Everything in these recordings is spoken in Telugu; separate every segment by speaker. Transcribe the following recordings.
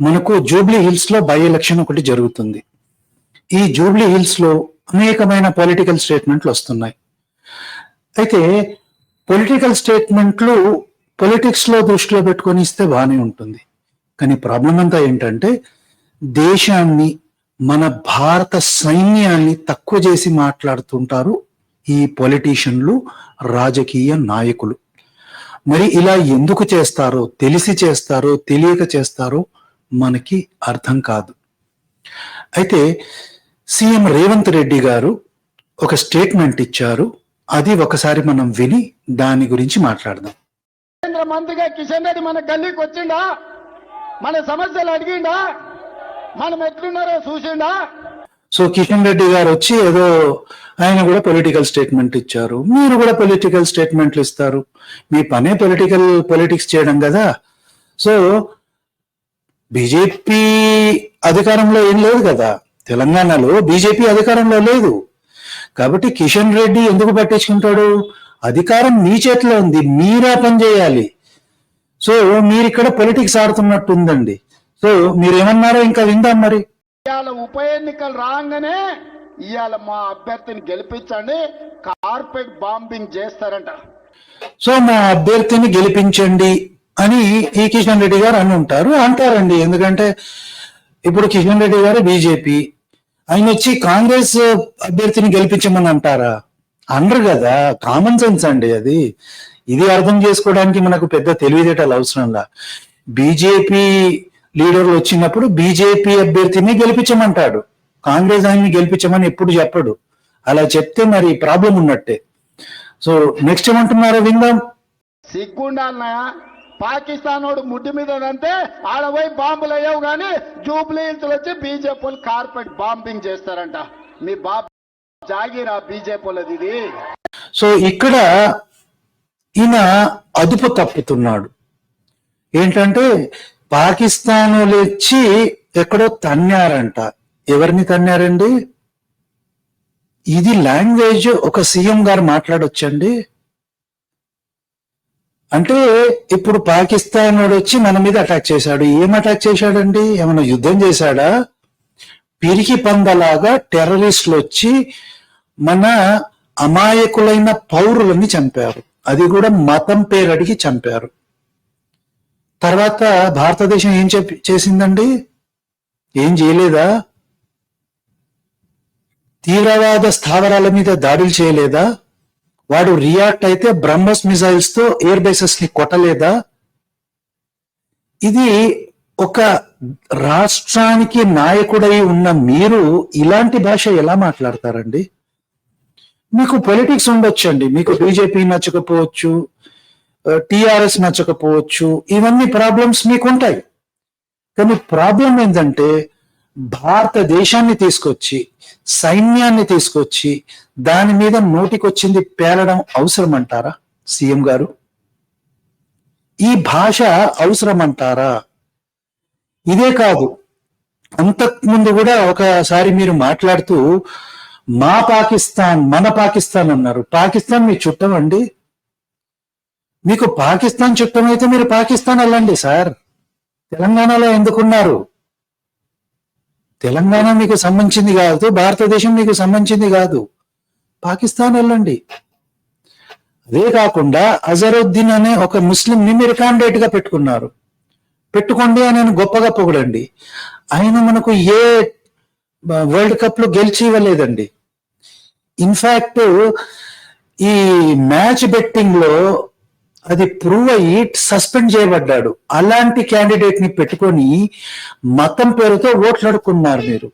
Speaker 1: మనకు జూబ్లీ హిల్స్లో బై ఎలక్షన్ ఒకటి జరుగుతుంది. ఈ జూబ్లీ హిల్స్లో అనేకమైన పొలిటికల్ స్టేట్మెంట్లు వస్తున్నాయి. అయితే పొలిటికల్ స్టేట్మెంట్లు పొలిటిక్స్లో దృష్టిలో పెట్టుకొని ఇస్తే బాగానే ఉంటుంది. కానీ ప్రాబ్లం అంతా ఏంటంటే దేశాన్ని మన భారత సైన్యాన్ని తక్కువ చేసి మాట్లాడుతుంటారు ఈ పొలిటీషియన్లు రాజకీయ నాయకులు. మరి ఇలా ఎందుకు చేస్తారో తెలిసి చేస్తారో తెలియక చేస్తారో మనకి అర్థం కాదు. అయితే సీఎం రేవంత్ రెడ్డి గారు ఒక స్టేట్మెంట్ ఇచ్చారు. అది ఒకసారి మనం విని దాని గురించి మాట్లాడదాం.
Speaker 2: కేంద్ర మంత్రిగా కిషన్ రెడ్డి మన గల్లీకి వచ్చిండా? మన సమస్యలు అడిగిండా? మనం ఎట్లున్నారో చూసిండా?
Speaker 1: సో కిషన్ రెడ్డి గారు వచ్చి ఏదో ఆయన కూడా పొలిటికల్ స్టేట్మెంట్ ఇచ్చారు. మీరు కూడా పొలిటికల్ స్టేట్మెంట్లు ఇస్తారు. మీ పనే పొలిటికల్ పొలిటిక్స్ చేయడం కదా. సో బీజేపీ అధికారంలో ఏం లేదు కదా. తెలంగాణలో బీజేపీ అధికారంలో లేదు. కాబట్టి కిషన్ రెడ్డి ఎందుకు పట్టించుకుంటాడు? అధికారం మీ చేతిలో ఉంది మీరా పని చేయాలి. సో మీరు ఇక్కడ పొలిటిక్స్ ఆడుతున్నట్టు ఉందండి సో మీరేమన్నారో ఇంకా విందాం మరి.
Speaker 2: ఇవాళ ఉప ఎన్నికలు రాగానే ఇవాళ మా అభ్యర్థిని గెలిపించండి కార్పెట్ బాంబింగ్ చేస్తారంట.
Speaker 1: సో మా అభ్యర్థిని గెలిపించండి. అని ఈ కిషన్ రెడ్డి గారు అని ఉంటారు అంటారండి. ఎందుకంటే ఇప్పుడు కిషన్ రెడ్డి గారు బీజేపీ. ఆయన వచ్చి కాంగ్రెస్ అభ్యర్థిని గెలిపించమని అంటారా? అనరు కదా. కామన్ సెన్స్ అండి అది. ఇది అర్థం చేసుకోవడానికి మనకు పెద్ద తెలివితేటలు అవసరంలా బీజేపీ లీడర్లు వచ్చినప్పుడు బీజేపీ అభ్యర్థిని గెలిపించమంటాడు. కాంగ్రెస్ ఆయన్ని గెలిపించమని ఎప్పుడు చెప్పడు. అలా చెప్తే మరి ప్రాబ్లం ఉన్నట్టే. సో నెక్స్ట్ ఏమంటున్నారో విందాం.
Speaker 2: సిగ్గుండాలన్నా పాకిస్తాన్ వాడు ముడ్డి మీద అంటే ఆడపోయి బాంబులు అయ్యావు కానీ జూబ్లీ హిల్స్ వచ్చి బీజేపీ కార్పెట్ బాంబింగ్ చేస్తారంట. మీ బాబు జాగిరా బీజేపీ ఇది.
Speaker 1: సో ఇక్కడ ఈయన అదుపు తప్పుతున్నాడు. ఏంటంటే పాకిస్తాన్ వాళ్ళు వచ్చి ఎక్కడో తన్నారంట. ఎవరిని తన్నారండి? ఇది లాంగ్వేజ్ ఒక సీఎం గారు మాట్లాడొచ్చండి. అంటే ఇప్పుడు పాకిస్తాన్ వాడు వచ్చి మన మీద అటాక్ చేశాడు. ఏం అటాక్ చేశాడండి? ఏమైనా యుద్ధం చేశాడా? పిరికి పందలాగా టెర్రరిస్టులు వచ్చి మన అమాయకులైన పౌరులని చంపారు. అది కూడా మతం పేరు అడిగి చంపారు. తర్వాత భారతదేశం ఏం చెప్పి చేసిందండి? ఏం చేయలేదా? తీవ్రవాద స్థావరాల మీద దాడులు చేయలేదా? వాడు రియాక్ట్ అయితే బ్రహ్మస్ మిసైల్స్తో ఎయిర్ బేసెస్ని కొట్టలేదా? ఇది ఒక రాష్ట్రానికి నాయకుడై ఉన్న మీరు ఇలాంటి భాష ఎలా మాట్లాడతారండి? మీకు పొలిటిక్స్ ఉండొచ్చండి. మీకు బీజేపీ నచ్చకపోవచ్చు టిఆర్ఎస్ నచ్చకపోవచ్చు ఇవన్నీ ప్రాబ్లమ్స్ మీకు ఉంటాయి కానీ ప్రాబ్లం ఏంటంటే భారతదేశాన్ని తీసుకొచ్చి సైన్యాన్ని తీసుకొచ్చి దాని మీద నోటికొచ్చింది పేలడం అవసరం అంటారా సీఎం గారు? ఈ భాష అవసరం అంటారా ఇదే కాదు అంతకుముందు కూడా ఒకసారి మీరు మాట్లాడుతూ మా పాకిస్తాన్ మన పాకిస్తాన్ అన్నారు. పాకిస్తాన్ మీ చుట్టం అండి? మీకు పాకిస్తాన్ చుట్టం అయితే మీరు పాకిస్తాన్ వెళ్ళండి సార్. తెలంగాణలో ఎందుకున్నారు? తెలంగాణ మీకు సంబంధించింది కాదు భారతదేశం మీకు సంబంధించింది కాదు. పాకిస్తాన్ వెళ్ళండి. అదే కాకుండా అజరుద్దీన్ అనే ఒక ముస్లిం ని మీరు క్యాండిడేట్గా పెట్టుకున్నారు. పెట్టుకోండి అని గొప్పగా పొగడండి. ఆయన మనకు ఏ వరల్డ్ కప్లో గెలిచి ఇవ్వలేదండి. ఇన్ఫాక్ట్ ఈ మ్యాచ్ బెట్టింగ్లో అది ప్రూవ్ అయ్యి సస్పెండ్ చేయబడ్డాడు. అలాంటి క్యాండిడేట్ని పెట్టుకొని మతం పేరుతో ఓట్లు అడుక్కున్నారు మీరు.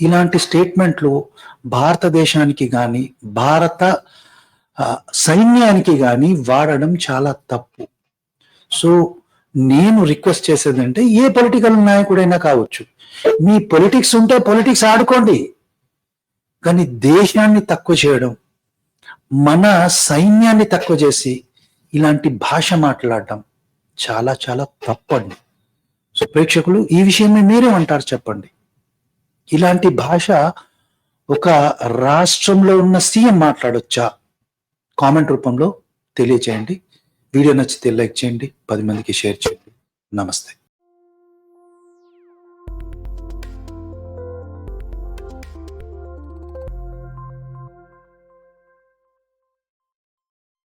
Speaker 1: ఇలాంటి స్టేట్మెంట్లు భారతదేశానికి కానీ భారత సైన్యానికి కానీ వాడడం చాలా తప్పు. సో నేను రిక్వెస్ట్ చేసేదంటే ఏ పొలిటికల్ నాయకుడైనా కావచ్చు. మీ పొలిటిక్స్ ఉంటే పొలిటిక్స్ ఆడుకోండి. కానీ దేశాన్ని తక్కువ చేయడం మన సైన్యాన్ని తక్కువ చేసి ఇలాంటి భాష మాట్లాడటం చాలా చాలా తప్పండి. సో ప్రేక్షకులు ఈ విషయమే మీరేమంటారు చెప్పండి. ఇలాంటి భాష ఒక రాష్ట్రంలో ఉన్న సీఎం మాట్లాడొచ్చా? కామెంట్ రూపంలో తెలియచేయండి. వీడియో నచ్చితే లైక్ చేయండి. పది మందికి షేర్ చేయండి. నమస్తే.